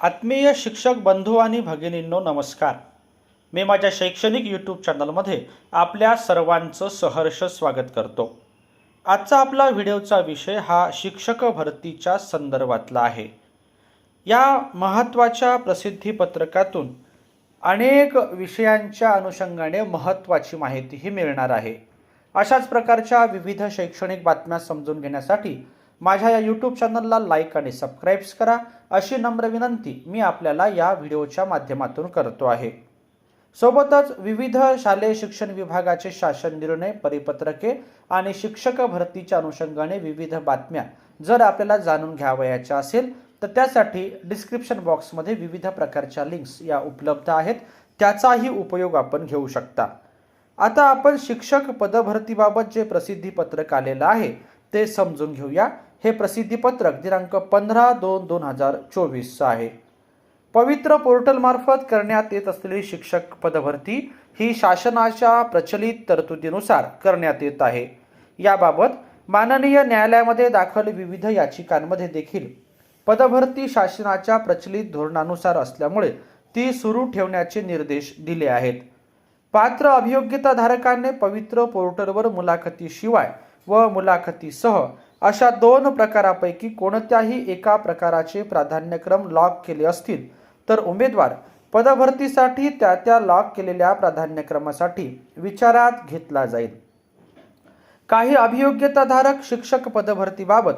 आत्मीय शिक्षक बंधू आणि भगिनींनो नमस्कार. मी माझ्या शैक्षणिक यूट्यूब चॅनलमध्ये आपल्या सर्वांचं सहर्ष स्वागत करतो. आजचा आपला व्हिडिओचा विषय हा शिक्षक भरतीच्या संदर्भातला आहे. या महत्त्वाच्या प्रसिद्धीपत्रकातून अनेक विषयांच्या अनुषंगाने महत्त्वाची माहितीही मिळणार आहे. अशाच प्रकारच्या विविध शैक्षणिक बातम्या समजून घेण्यासाठी माझ्या या यूट्यूब चॅनलला लाईक आणि सबस्क्राईब्स करा. अशी नम्र विनंती मी आपल्याला या व्हिडिओच्या माध्यमातून करतो आहे. सोबतच विविध शालेय शिक्षण विभागाचे शासन निर्णय परिपत्रके आणि शिक्षक भरतीच्या अनुषंगाने विविध बातम्या जर आपल्याला जाणून घ्यावयाच्या असेल तर त्यासाठी डिस्क्रिप्शन बॉक्समध्ये विविध प्रकारच्या लिंक्स या उपलब्ध आहेत. त्याचाही उपयोग आपण घेऊ शकता. आता आपण शिक्षक पदभरतीबाबत जे प्रसिद्धी पत्रक आलेलं आहे ते समजून घेऊया. हे प्रसिद्धीपत्रक दिनांक पंधरा दोन दोन हजार चोवीसचं आहे. पवित्र पोर्टलमार्फत करण्यात येत असलेली शिक्षक पदभरती ही शासनाच्या प्रचलित तरतुदीनुसार करण्यात येत आहे. याबाबत माननीय न्यायालयामध्ये दाखल विविध याचिकांमध्ये देखील पदभरती शासनाच्या प्रचलित धोरणानुसार असल्यामुळे ती सुरू ठेवण्याचे निर्देश दिले आहेत. पात्र अभियोग्यताधारकांनी पवित्र पोर्टलवर मुलाखतीशिवाय व मुलाखतीसह अशा दोन प्रकारापैकी कोणत्याही एका प्रकाराचे प्राधान्यक्रम लॉक केले असतील तर उमेदवार पदभरतीसाठी त्या त्या लॉक केलेल्या प्राधान्यक्रमासाठी विचारात घेतला जाईल. काही अभियोग्यताधारक शिक्षक पदभरतीबाबत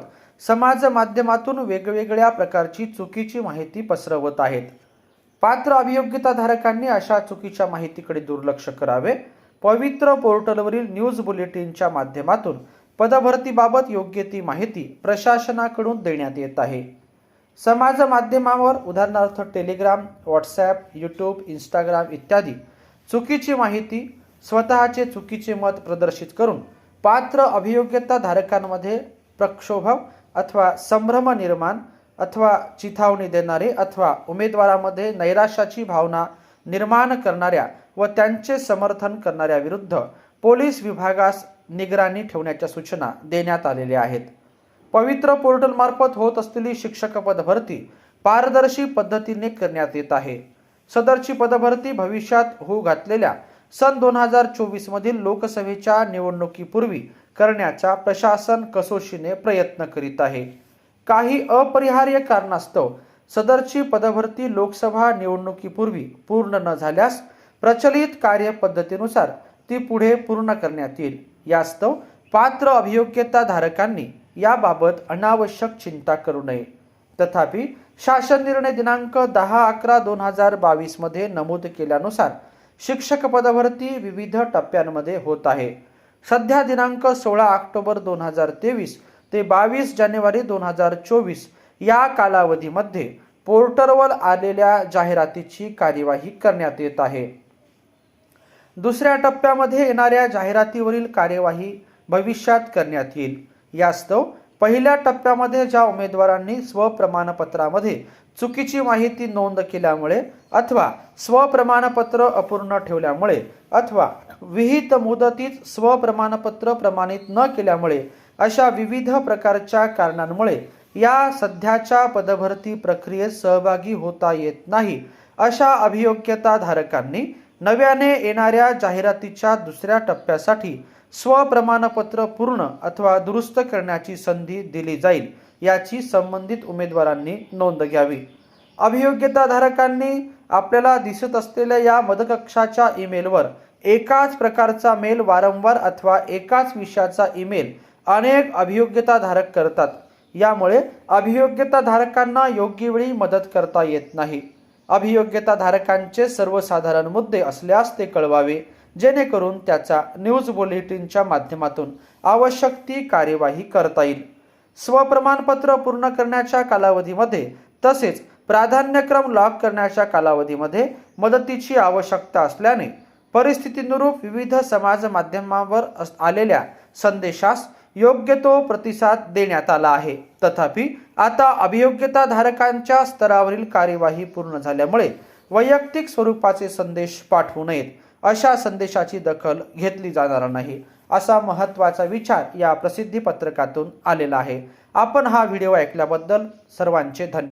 समाज माध्यमातून वेगवेगळ्या प्रकारची चुकीची माहिती पसरवत आहेत. पात्र अभियोग्यताधारकांनी अशा चुकीच्या माहितीकडे दुर्लक्ष करावे. पवित्र पोर्टलवरील न्यूज बुलेटिनच्या माध्यमातून पदभरतीबाबत योग्य ती माहिती प्रशासनाकडून देण्यात येत आहे. समाज माध्यमावर उदाहरणार्थ टेलिग्राम व्हॉट्सॲप यूट्यूब इंस्टाग्राम इत्यादी चुकीची माहिती स्वतःचे चुकीचे मत प्रदर्शित करून पात्र अभियोग्यता धारकांमध्ये प्रक्षोभ अथवा संभ्रम निर्माण अथवा चिथावणी देणारे अथवा उमेदवारामध्ये नैराश्याची भावना निर्माण करणाऱ्या व त्यांचे समर्थन करणाऱ्या विरुद्ध पोलीस विभागास निगराणी ठेवण्याच्या सूचना देण्यात आलेल्या आहेत. पवित्र पोर्टलमार्फत होत असलेली शिक्षक पदभरती पारदर्शी पद्धतीने करण्यात येत आहे. सदरची पदभरती भविष्यात होऊ घातलेल्या सन दोन हजार चोवीस मधील लोकसभेच्या निवडणुकीपूर्वी करण्याचा प्रशासन कसोशीने प्रयत्न करीत आहे. काही अपरिहार्य कारणास्तव सदरची पदभरती लोकसभा निवडणुकीपूर्वी पूर्ण न झाल्यास प्रचलित कार्यपद्धतीनुसार ती पुढे पूर्ण करण्यात येईल. यास्तव पात्र अभियोग्यता धारकांनी याबाबत अनावश्यक चिंता करू नये. तथापि शासन निर्णय दिनांक दहा अकरा दोन हजार बावीसमध्ये नमूद केल्यानुसार शिक्षक पदभरती विविध टप्प्यांमध्ये होत आहे. सध्या दिनांक सोळा ऑक्टोबर दोन हजार तेवीस ते बावीस जानेवारी दोन हजार चोवीस या कालावधीमध्ये पोर्टलवर आलेल्या जाहिरातीची कार्यवाही करण्यात येत आहे. दुसऱ्या टप्प्यामध्ये येणाऱ्या जाहिरातीवरील कार्यवाही भविष्यात करण्यात येईल. यास्तव पहिल्या टप्प्यामध्ये ज्या उमेदवारांनी स्वप्रमाणपत्रामध्ये चुकीची माहिती नोंद केल्यामुळे अथवा स्वप्रमाणपत्र अपूर्ण ठेवल्यामुळे अथवा विहित मुदतीत स्वप्रमाणपत्र प्रमाणित न केल्यामुळे अशा विविध प्रकारच्या कारणांमुळे या सध्याच्या पदभरती प्रक्रियेत सहभागी होता येत नाही अशा अभियोग्यता धारकांनी नव्याने येणाऱ्या जाहिरातीच्या दुसऱ्या टप्प्यासाठी स्वप्रमाणपत्र पूर्ण अथवा दुरुस्त करण्याची संधी दिली जाईल याची संबंधित उमेदवारांनी नोंद घ्यावी. अभियोग्यताधारकांनी आपल्याला दिसत असलेल्या या मदकक्षाच्या ईमेलवर एकाच प्रकारचा मेल वारंवार अथवा एकाच विषयाचा ईमेल अनेक अभियोग्यताधारक करतात. यामुळे अभियोग्यताधारकांना योग्य वेळी मदत करता येत नाही. अभियोग्यताधारकांचे सर्वसाधारण मुद्दे असल्यास ते कळवावे जेणेकरून त्याचा न्यूज बुलेटिनच्या माध्यमातून आवश्यक ती कार्यवाही करता येईल. स्वप्रमाणपत्र पूर्ण करण्याच्या कालावधीमध्ये तसेच प्राधान्यक्रम लॉक करण्याच्या कालावधीमध्ये मदतीची आवश्यकता असल्याने परिस्थितीनुरूप विविध समाज माध्यमांवर अस- आलेल्या संदेशास योग्य तो प्रतिसाद देण्यात आला आहे. तथापि आता अभियोग्यता धारकांच्या स्तरावरील कार्यवाही पूर्ण झाल्यामुळे वैयक्तिक स्वरूपाचे संदेश पाठवू नयेत अशा संदेशाची दखल घेतली जाणार नाही असा महत्त्वाचा विचार या प्रसिद्धी पत्रकातून आलेला आहे. आपण हा व्हिडिओ ऐकल्याबद्दल सर्वांचे धन्यवाद.